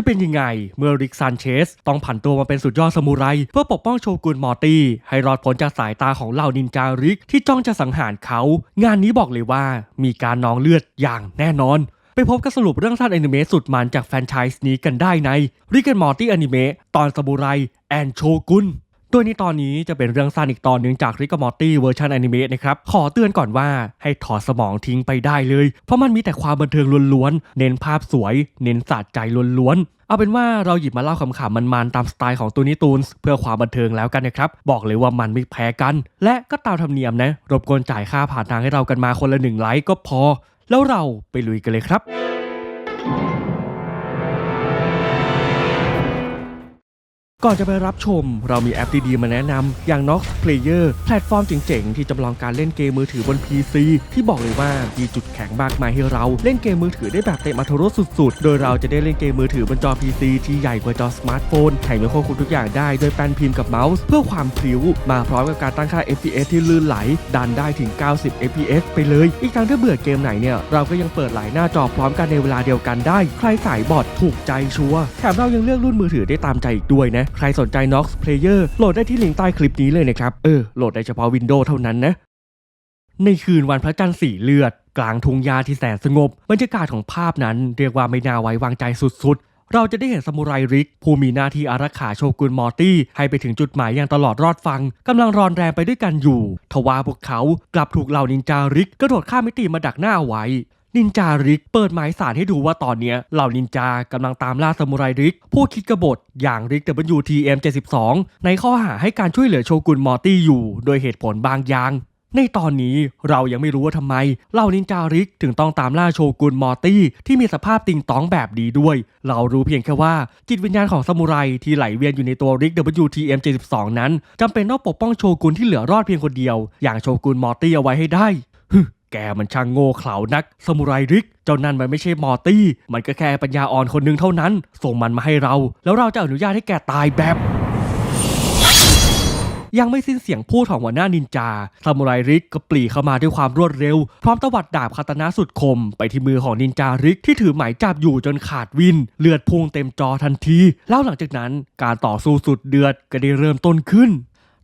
จะเป็นยังไง เมื่อริกซานเชสต้องผันตัวมาเป็นสุดยอดสมุไร เพื่อปกป้องโชกุนมอร์ตี้ให้รอดพ้นจากสายตาของเหล่านินจาริกที่จ้องจะสังหารเขา งานนี้บอกเลยว่ามีการนองเลือดอย่างแน่นอนไปพบกับสรุปเรื่องสั้นอนิเมะสุดมันจากแฟรนไชส์นี้กันได้ในริกันมอร์ตี้อนิเมะตอนสมุไรแอนโชกุน โดยในตอนนี้จะเป็นเรื่องสั้นอีกตอนหนึ่งจากริกมอร์ตี้เวอร์ชันอนิเมะนะครับ ขอเตือนก่อนว่าให้ถอดสมองทิ้งไปได้เลย เพราะมันมีแต่ความบันเทิงล้วนๆ เน้นภาพสวย เน้นสะใจล้วนๆ เอาเป็นว่าเราหยิบมาเล่าขำๆมันๆ ตามสไตล์ของตูนี่ตูนส์เพื่อความบันเทิงแล้วกันนะครับ บอกเลยว่ามันไม่แพ้กัน และก็ตามธรรมเนียมนะ รบกวนจ่ายค่าผ่านทางให้เรากันมาคนละหนึ่งไลค์ก็พอ แล้วเราไปลุยกันเลยครับ ก่อนจะไปรับชม เรามีแอปดี ๆ มาแนะนำอย่าง Nox Player แพลตฟอร์มเจ๋ง ๆ ที่จำลองการเล่นเกมมือถือบน PC ที่บอกเลยว่ามีจุดแข็งมากมายให้เรา เล่นเกมมือถือได้แบบเต็มอัตรสสุด ๆ โดยเราจะได้เล่นเกมมือถือบนจอ PC ที่ใหญ่กว่าจอสมาร์ทโฟนแถมยังควบคุมทุกอย่างได้โดยแป้นพิมพ์กับเมาส์เพื่อความพริ้ว มาพร้อมกับการตั้งค่า FPS ที่ลื่นไหล ดันได้ถึง 90 FPS ไปเลย อีกทั้งถ้าเบื่อเกมไหนเนี่ยเราก็ยังเปิดหลายหน้าจอพร้อมกันในเวลาเดียวกันได้ ใครสายบอทถูกใจชัวร์แถมเรายังเลือกรุ่นมือถือได้ตามใจอีกด้วยนะใครสนใจ Nox Player โหลดได้ที่ลิงก์ใต้คลิปนี้เลยนะครับ เออ โหลดได้เฉพาะ Windows เท่านั้นนะ ในคืนวันพระจันทร์สีเลือด กลางทุ่งหญ้าที่แสนสงบ บรรยากาศของภาพนั้นเรียกว่าไม่น่าไว้วางใจสุดๆ เราจะได้เห็นซามูไรริก ผู้มีหน้าที่อารักขาโชกุนมอร์ตี้ ให้ไปถึงจุดหมายอย่างตลอดรอดฟังกำลังรอนแรงไปด้วยกันอยู่ ทว่าพวกเขากลับถูกเหล่านินจาริกกระโดดข้ามมิติมาดักหน้าเอาไว้ นินจาริกเปิดหมายสารให้ดูว่าตอนนี้เหล่านินจากำลังตามล่าซามูไรริก ผู้คิดกบฏอย่างริก WTM 72 ในข้อหาให้การช่วยเหลือโชกุนมอร์ตี้อยู่ โดยเหตุผลบางอย่าง ในตอนนี้เรายังไม่รู้ว่าทำไมเหล่านินจาริกถึงต้องตามล่าโชกุนมอร์ตี้ ที่มีสภาพติงตองแบบดีด้วย เรารู้เพียงแค่ว่าจิตวิญญาณของซามูไรที่ไหลเวียนอยู่ในตัวริก WTM 72 นั้นจำเป็นต้องปกป้องโชกุนที่เหลือรอดเพียงคนเดียว อย่างโชกุนมอร์ตี้เอาไว้ให้ได้ แกมันช่างโง่เขลานักซามูไรริก เจ้านั่นมันไม่ใช่มอร์ตี้ มันก็แค่ปัญญาอ่อนคนหนึ่งเท่านั้น ส่งมันมาให้เรา แล้วเราจะอนุญาตให้แกตายแบบ ยังไม่สิ้นเสียงพูดของหัวหน้านินจาซามูไรริกก็ปรีเข้ามาด้วยความรวดเร็ว พร้อมตวัดดาบคาตานะสุดคม ไปที่มือของนินจาริกที่ถือหมายจับอยู่จนขาดวิน เลือดพุ่งเต็มจอทันที แล้วหลังจากนั้นการต่อสู้สุดเดือดก็ได้เริ่มต้นขึ้น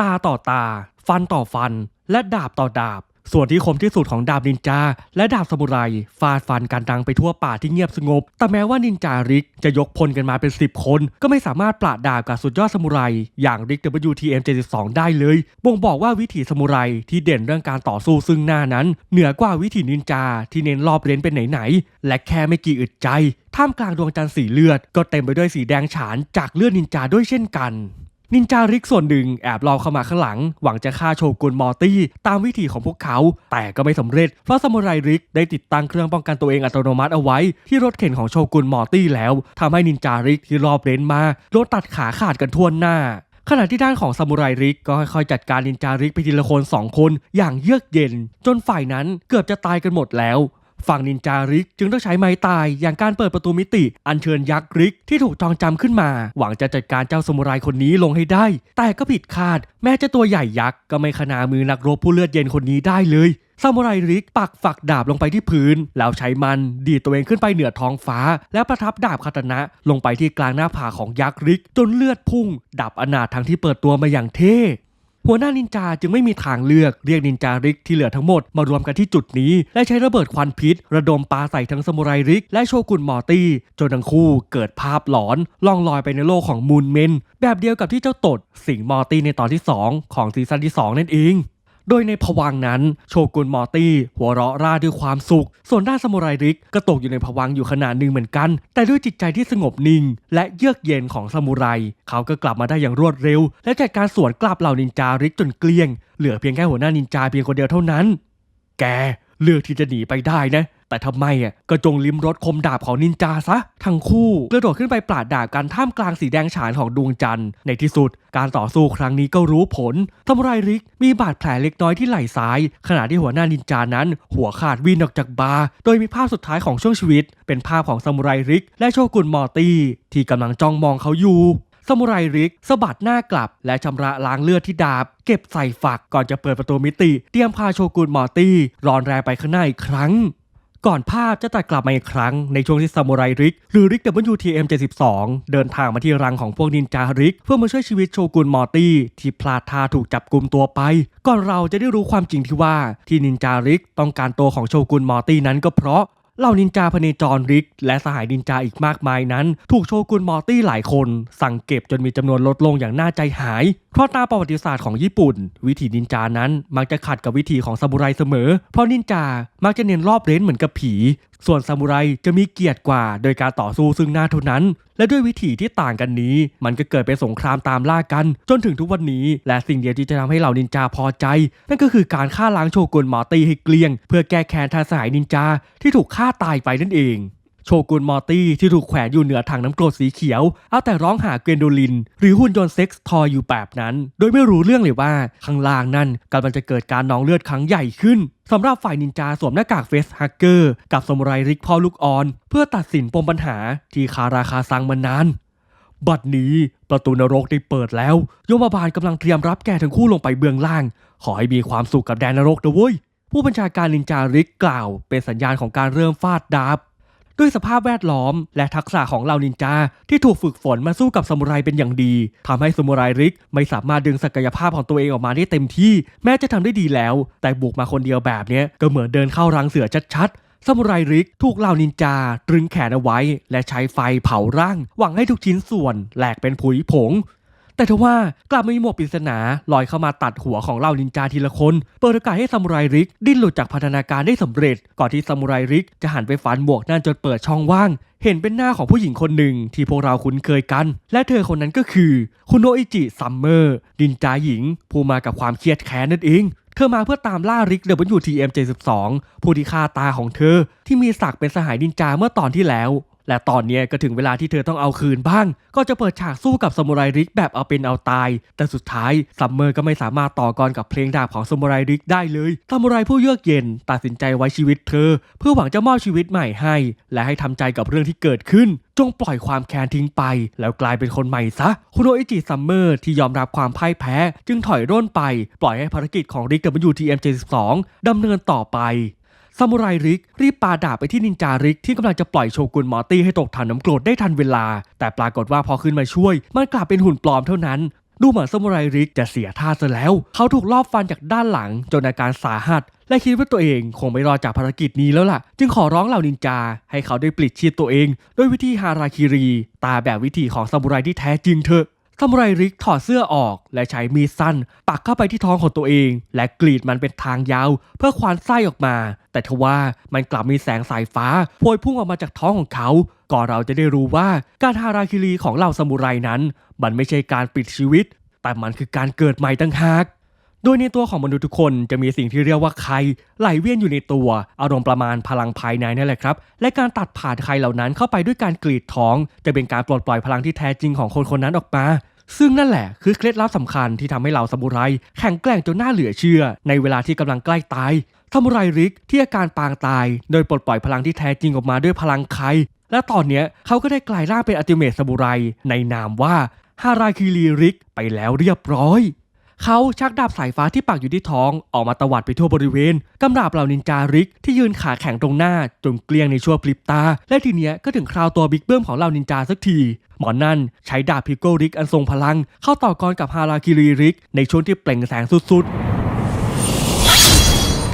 ตาต่อตา ฟันต่อฟัน และดาบต่อดาบ ส่วนที่คมที่สุดของดาบนินจา และดาบสมุไรฟาดฟันกันดังไปทั่วป่าที่เงียบสงบ แต่แม้ว่านินจาริกจะยกพลกันมาเป็น 10 คน ก็ไม่สามารถปราดดาบกับสุดยอดสมุไรอย่างริก WTM 72ได้เลยบ่งบอกว่าวิถีสมุไรที่เด่นเรื่องการต่อสู้ซึ่งหน้านั้น เหนือกว่าวิถีนินจาที่เน้นรอบเร้นเป็นไหนๆและแค่ไม่กี่อึดใจท่ามกลางดวงจันทร์สีเลือด ก็เต็มไปด้วยสีแดงฉานจากเลือดนินจาด้วยเช่นกัน นินจาริกส่วนหนึ่งแอบลอบเข้ามาข้างหลัง หวังจะฆ่าโชกุนมอร์ตี้ ตามวิธีของพวกเขา แต่ก็ไม่สำเร็จ เพราะซามูไรริกได้ติดตั้งเครื่องป้องกันตัวเองอัตโนมัติเอาไว้ ที่รถเข็นของโชกุนมอร์ตี้แล้วทำให้นินจาริกที่รอบเร้นมาโดนตัดขาขาดกันทั่วหน้าขณะที่ด้านของซามูไรริกก็ค่อยๆจัดการนินจาริกไปทีละคนสองคน อย่างเยือกเย็น จนฝ่ายนั้นเกือบจะตายกันหมดแล้ว ฝั่งนินจาริกจึงต้องใช้ไม้ตายอย่างการเปิดประตูมิติ อัญเชิญยักษ์ริกที่ถูกจองจำขึ้นมา หวังจะจัดการเจ้าสมุไรคนนี้ลงให้ได้ แต่ก็ผิดคาด แม้จะตัวใหญ่ยักษ์ก็ไม่ขนามือนักรบผู้เลือดเย็นคนนี้ได้เลยซามูไรริกปักฝักดาบลงไปที่พื้น แล้วใช้มันดีดตัวเองขึ้นไปเหนือท้องฟ้า แล้วประทับดาบคาตนะ ลงไปที่กลางหน้าผากของยักษ์ริก จนเลือดพุ่ง ดับอนาถทั้งที่เปิดตัวมาอย่างเท่ หัวหน้านินจาจึงไม่มีทางเลือกเรียกนินจาริกที่เหลือทั้งหมดมารวมกันที่จุดนี้ และใช้ระเบิดควันพิษ ระดมปาใส่ทั้งสมุไรริก และโชกุนมอร์ตี้ จนทั้งคู่เกิดภาพหลอนล่องลอยไปในโลกของมูนเมน แบบเดียวกับที่เจ้าตด สิงมอร์ตี้ในตอนที่ 2 ของซีซั่นที่ 2 นั่นเอง โดยในผวังนั้นโชกุนมอร์ตี้หัวเราะร่าด้วยความสุข ส่วนด้านสมุไรริกก็ตกอยู่ในผวังอยู่ขนาดหนึ่งเหมือนกัน แต่ด้วยจิตใจที่สงบนิ่ง และเยือกเย็นของสมุไร เขาก็กลับมาได้อย่างรวดเร็ว และจัดการสวนกลับเหล่านินจาริกจนเกลี้ยง เหลือเพียงแค่หัวหน้านินจาเพียงคนเดียวเท่านั้น แกเลือกที่จะหนีไปได้นะ แต่ทำไมอะก็จงลิ้มรสคมดาบของนินจาซะ ทั้งคู่กระโดดขึ้นไปปราดดาบกันท่ามกลางสีแดงฉานของดวงจันทร์ ในที่สุด การต่อสู้ครั้งนี้ก็รู้ผลซามูไรริกมีบาดแผลเล็กน้อยที่ไหล่ซ้าย ขณะที่หัวหน้านินจานั้น หัวขาดวินออกจากบาร์โดยมีภาพสุดท้ายของช่วงชีวิต เป็นภาพของซามูไรริก และโชกุนมอร์ตี้ที่กำลังจ้องมองเขาอยู่ซามูไรริกสะบัดหน้ากลับ และชำระล้างเลือดที่ดาบ เก็บใส่ฝักก่อนจะเปิดประตูมิติ เตรียมพาโชกุนมอร์ตี้รอนแรงไปข้างหน้าอีกครั้ง ก่อนภาพจะตัดกลับมาอีกครั้งในช่วงที่ซามูไรริก หรือริก WTM 72 เดินทางมาที่รังของพวกนินจาริก เพื่อมาช่วยชีวิตโชกุนมอร์ตี้ ที่พลาดท่าถูกจับกลุ่มตัวไป ก่อนเราจะได้รู้ความจริงที่ว่าที่นินจาริกต้องการตัวของโชกุนมอร์ตี้นั้นก็เพราะ เหล่านินจาพเนจรริก และสหายนินจาอีกมากมายนั้น ถูกโชกุนมอร์ตี้หลายคน สั่งเก็บจนมีจำนวนลดลงอย่างน่าใจหาย เพราะตามประวัติศาสตร์ของญี่ปุ่น วิถีนินจานั้นมักจะขัดกับวิถีของซามูไรเสมอ เพราะนินจามักจะเน้นรอบเร้นเหมือนกับผี ส่วนซามูไรจะมีเกียรติกว่า โดยการต่อสู้ซึ่งหน้าเท่านั้น และด้วยวิถีที่ต่างกันนี้ มันก็เกิดเป็นสงครามตามล่ากัน จนถึงทุกวันนี้ และสิ่งเดียวที่จะทำให้เหล่านินจาพอใจ นั่นก็คือการฆ่าล้างโชกุนมอร์ตี้ให้เกลี้ยง เพื่อแก้แค้นแทนสหายนินจาที่ถูกฆ่าตายไปนั่นเอง โชกุนมอร์ตี้ที่ถูกแขวนอยู่เหนือถังน้ำกรดสีเขียว เอาแต่ร้องหาเกวนโดลิน หรือหุ่นยนต์เซ็กส์ทอยอยู่แบบนั้น โดยไม่รู้เรื่องเลยว่าข้างล่างนั่นกำลังจะเกิดการนองเลือดครั้งใหญ่ขึ้นสำหรับฝ่ายนินจาสวมหน้ากากเฟสฮักเกอร์กับสมุไรริกพ่อลูกออน เพื่อตัดสินปมปัญหาที่คาราคาซังมานานบัดนี้ประตูนรกได้เปิดแล้ว โยมบาลกำลังเตรียมรับแกทั้งคู่ลงไปเบื้องล่าง ขอให้มีความสุขกับแดนนรกนะเว้ย ผู้บัญชาการนินจาริกกล่าว เป็นสัญญาณของการเริ่มฟาดดาบด้วยสภาพแวดล้อมและทักษะของเหล่านินจาที่ถูกฝึกฝนมาสู้กับซามูไรเป็นอย่างดีทำให้ซามูไรริกไม่สามารถดึงศักยภาพของตัวเองออกมาได้เต็มที่ แม้จะทำได้ดีแล้ว แต่บุกมาคนเดียวแบบนี้ก็เหมือนเดินเข้ารังเสือชัดๆซามูไรริกถูกเหล่านินจาตรึงแขนเอาไว้ และใช้ไฟเผาร่าง หวังให้ทุกชิ้นส่วนแหลกเป็นผุยผง แต่ทว่ากลับมีหมวกปริศนาลอยเข้ามาตัดหัวของเหล่านินจาทีละคน เปิดโอกาสให้ซามูไรริก ดิ้นหลุดจากพันธนาการได้สำเร็จ ก่อนที่ซามูไรริกจะหันไปฟันหมวกนั่นจนเปิดช่องว่าง เห็นเป็นหน้าของผู้หญิงคนหนึ่งที่พวกเราคุ้นเคยกัน และเธอคนนั้นก็คือ คุโนอิจิซัมเมอร์นินจาหญิง ผู้มากับความเครียดแค้นนั่นเองเธอมาเพื่อตามล่าริก WTM 72ผู้ที่ฆ่าตาของเธอ ที่มีศักดิ์เป็นสหายนินจาเมื่อตอนที่แล้ว และตอนนี้ก็ถึงเวลาที่เธอต้องเอาคืนบ้าง ก็จะเปิดฉากสู้กับซามูไรริกแบบเอาเป็นเอาตาย แต่สุดท้ายซัมเมอร์ก็ไม่สามารถต่อกรกับเพลงดาบของซามูไรริกได้เลยซามูไรผู้เยือกเย็น ตัดสินใจไว้ชีวิตเธอ เพื่อหวังจะมอบชีวิตใหม่ให้ และให้ทำใจกับเรื่องที่เกิดขึ้น จงปล่อยความแค้นทิ้งไป แล้วกลายเป็นคนใหม่ซะ คุโนอิจิซัมเมอร์ที่ยอมรับความพ่ายแพ้ จึงถอยร่นไป ปล่อยให้ภารกิจของริก WTM 72 ดำเนินต่อไป ซามูไรริก รีบปาดาบไปที่นินจาริกที่กำลังจะปล่อยโชกุนมอร์ตี้ให้ตกถังน้ำกรดได้ทันเวลา แต่ปรากฏว่าพอขึ้นมาช่วย มันกลับเป็นหุ่นปลอมเท่านั้น ดูเหมือนซามูไรริกจะเสียท่าซะแล้ว เขาถูกลอบฟันจากด้านหลังจนอาการสาหัส และคิดว่าตัวเองคงไม่รอดจากภารกิจนี้แล้วล่ะ จึงขอร้องเหล่านินจา ให้เขาได้ปลิดชีพตัวเอง ด้วยวิธีฮาราคิรี ตาแบบวิธีของซามูไรที่แท้จริงเถอะซามูไรริกถอดเสื้อออกและใช้มีดสั้น ปักเข้าไปที่ท้องของตัวเอง และกรีดมันเป็นทางยาว เพื่อควานไส้ออกมา แต่ทว่ามันกลับมีแสงสายฟ้าโพยพุ่งออกมาจากท้องของเขาก่อนเราจะได้รู้ว่าการฮาราคิรีของเหล่าซามูไรนั้น มันไม่ใช่การปิดชีวิต แต่มันคือการเกิดใหม่ตั้งหากโดยในตัวของมนุษย์ทุกคนจะมีสิ่งที่เรียกว่าไข่ไหลเวียนอยู่ในตัว อารมณ์ประมาณพลังภายในนั่นแหละครับ และการตัดผ่านไข่เหล่านั้นเข้าไปด้วยการกรีดท้อง จะเป็นการปลดปล่อยพลังที่แท้จริงของคนคนนั้นออกมา ซึ่งนั่นแหละคือเคล็ดลับสำคัญที่ทำให้เหล่าซามูไรแข็งแกร่งจนน่าเหลือเชื่อ ในเวลาที่กำลังใกล้ตาย ซามูไรริกที่อาการปางตาย โดยปลดปล่อยพลังที่แท้จริงออกมาด้วยพลังไข่และตอนเนี้ยเขาก็ได้กลายร่างเป็นอัติเมตซามูไรในนามว่าฮาราคิริริกไปแล้วเรียบร้อย เขาชักดาบสายฟ้าที่ปักอยู่ที่ท้องออกมาตวัดไปทั่วบริเวณกำราบเหล่านินจาริกที่ยืนขาแข็งตรงหน้าจนเกลี้ยงในชั่วพริบตา และทีเนี้ยก็ถึงคราวตัวบิ๊กเบิ้มของเหล่านินจาสักที หมอนนั่นใช้ดาบพิโกริกอันทรงพลัง เข้าต่อกรกับฮาราคิริริกในช่วงที่เปล่งแสงสุดๆ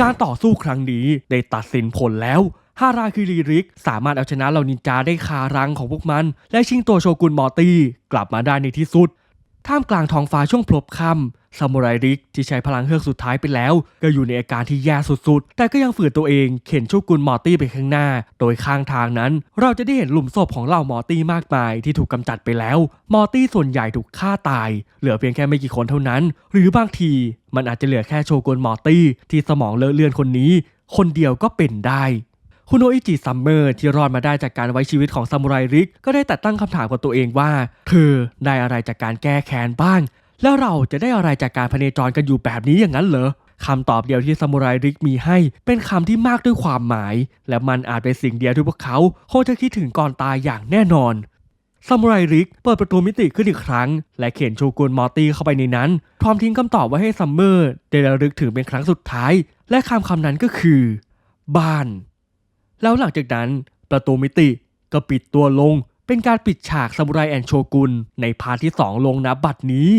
การต่อสู้ครั้งนี้ได้ตัดสินผลแล้วฮาราคิริริกสามารถเอาชนะเหล่านินจาได้คารังของพวกมัน และชิงตัวโชกุนมอร์ตี้กลับมาได้ในที่สุด ท่ามกลางท้องฟ้าช่วงพลบค่ำซามูไรริกที่ใช้พลังเฮือกสุดท้ายไปแล้ว ก็อยู่ในอาการที่แย่สุดๆ แต่ก็ยังฝืนตัวเองเข็นโชกุนมอร์ตี้ไปข้างหน้า โดยข้างทางนั้น เราจะได้เห็นหลุมศพของเหล่ามอร์ตี้มากมายที่ถูกกำจัดไปแล้ว มอร์ตี้ส่วนใหญ่ถูกฆ่าตาย เหลือเพียงแค่ไม่กี่คนเท่านั้น หรือบางทีมันอาจจะเหลือแค่โชกุนมอร์ตี้ที่สมองเลอะเลือนคนนี้ คนเดียวก็เป็นได้ คุโนอิจิซัมเมอร์ที่รอดมาได้จากการไว้ชีวิตของซามูไรริก ก็ได้แต่ตั้งคำถามกับตัวเองว่า เธอได้อะไรจากการแก้แค้นบ้าง แล้วเราจะได้อะไรจากการพเนจรกันอยู่แบบนี้อย่างนั้นเหรอคำตอบเดียวที่ซามูไรริกมีให้ เป็นคำที่มากด้วยความหมาย และมันอาจเป็นสิ่งเดียวที่พวกเขาคงจะคิดถึงก่อนตายอย่างแน่นอนซามูไรริกเปิดประตูมิติขึ้นอีกครั้ง และเข็นโชกุนมอร์ตี้เข้าไปในนั้น พร้อมทิ้งคำตอบไว้ให้ซัมเมอร์ได้ระลึกถึงเป็นครั้งสุดท้าย และคำคำนั้นก็คือ บ้าน แล้วหลังจากนั้นประตูมิติก็ปิดตัวลง เป็นการปิดฉากซามูไรแอนโชกุนในพาร์ทที่ 2 ลงนะบัดนี้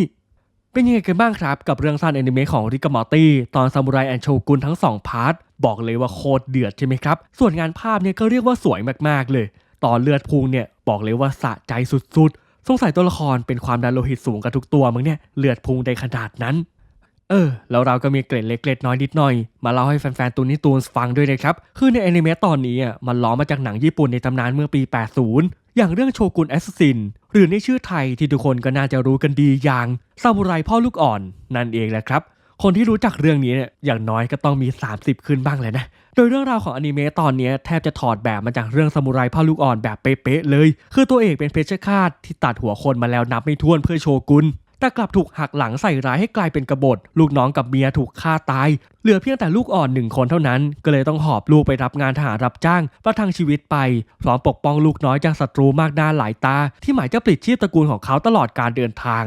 เป็นยังไงกันบ้างครับกับเรื่องสั้นแอนิเมะของริกามอตี้ตอนซามูไรแอนโชกุนทั้ง 2 พาร์ท บอกเลยว่าโคตรเดือดใช่ไหมครับ ส่วนงานภาพเนี่ยก็เรียกว่าสวยมากๆเลย ตอนเลือดพุงเนี่ยบอกเลยว่าสะใจสุดๆ สงสัยตัวละครเป็นความดันโลหิตสูงกันทุกตัวมั้งเนี่ยเลือดพุงได้ขนาดนั้น เออแล้วเราก็มีเกร็ดเล็กเกร็ดน้อยนิดหน่อย มาเล่าให้แฟนๆตูนิตูนฟังด้วยนะครับ คือในอนิเมะตอนนี้อะมันล้อมาจากหนังญี่ปุ่นในตำนานเมื่อปี 80 อย่างเรื่องโชกุนแอสซินหรือในชื่อไทยที่ทุกคนก็น่าจะรู้กันดีอย่างซามูไรพ่อลูกอ่อนนั่นเองแหละครับ คนที่รู้จักเรื่องนี้เนี่ยอย่างน้อยก็ต้องมี 30 ขึ้นบ้างแหละนะโดยเรื่องราวของอนิเมะตอนนี้แทบจะถอดแบบมาจากเรื่องซามูไรพ่อลูกอ่อนแบบเป๊ะๆเลย คือตัวเอกเป็นเพชฌฆาตที่ตัดหัวคนมาแล้วนับไม่ถ้วนเพื่อโชกุน แต่กลับถูกหักหลังใส่ร้ายให้กลายเป็นกบฏ ลูกน้องกับเมียถูกฆ่าตาย เหลือเพียงแต่ลูกอ่อนหนึ่งคนเท่านั้น ก็เลยต้องหอบลูกไปรับงานทหารรับจ้างประทังชีวิตไป พร้อมปกป้องลูกน้อยจากศัตรูมากหน้าหลายตา ที่หมายจะปลิดชีพตระกูลของเขาตลอดการเดินทาง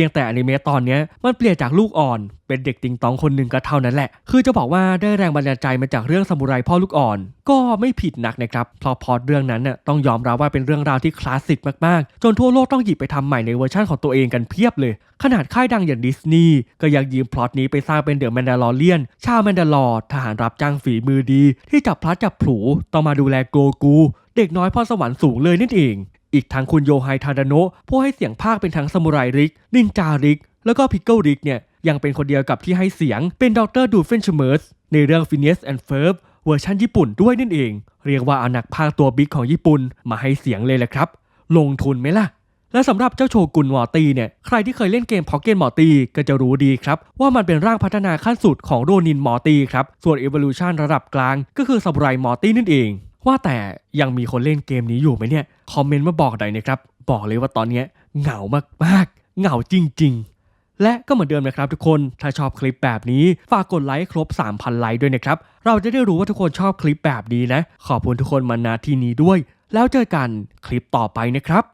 พียงแต่อนิเมะตอนนี้มันเปลี่ยนจากลูกอ่อนเป็นเด็กติงตองคนหนึ่งก็เท่านั้นแหละ คือจะบอกว่าได้แรงบันดาลใจมาจากเรื่องซามูไรพ่อลูกอ่อน ก็ไม่ผิดนักนะครับ เพราะพล็อดเรื่องนั้นน่ะต้องยอมรับว่าเป็นเรื่องราวที่คลาสสิกมากๆ จนทั่วโลกต้องหยิบไปทำใหม่ในเวอร์ชั่นของตัวเองกันเพียบเลย ขนาดค่ายดังอย่างดิสนีย์ก็ยังยืมพล็อตนี้ไปสร้างเป็นเดอะแมนดาลอเรียน ชาวแมนดาลอร์ทหารรับจ้างฝีมือดี ที่จับพลัดจับผลูต้องมาดูแลโกกู เด็กน้อยพรสวรรค์สูงเลยนั่นเอง อีกทั้งคุณโยไฮทาดาโนะผู้ให้เสียงภาคเป็นทั้งซามูไรริก นินจาริก แล้วก็พิกเกิลริกเนี่ยยังเป็นคนเดียวกับที่ให้เสียงเป็นดรดูเฟนชเมอร์สในเรื่อง Phineas and Ferb เวอร์ชันญี่ปุ่นด้วยนั่นเอง เรียกว่าเอานักพากตัวบิ๊กของญี่ปุ่นมาให้เสียงเลยแหละครับ ลงทุนไหมล่ะ และสำหรับเจ้าโชกุนมอตีเนี่ยใครที่เคยเล่นเกมพ็อกเก็ตมอตีก็จะรู้ดีครับ ว่ามันเป็นร่างพัฒนาขั้นสุดของโรนินมอตีครับส่วน Evolution ระดับกลาง ก็คือซา m ูไรมอตีนั่นเอง ว่าแต่ยังมีคนเล่นเกมนี้อยู่ไหมเนี่ย คอมเมนต์มาบอกหน่อยนะครับ บอกเลยว่าตอนนี้เหงามากๆ เหงาจริง ๆ และก็เหมือนเดิมนะครับทุกคน ถ้าชอบคลิปแบบนี้ ฝากกดไลค์ครบ 3,000 ไลค์ด้วยนะครับ เราจะได้รู้ว่าทุกคนชอบคลิปแบบนี้นะ ขอบคุณทุกคนมาณที่นี้ด้วย แล้วเจอกันคลิปต่อไปนะครับ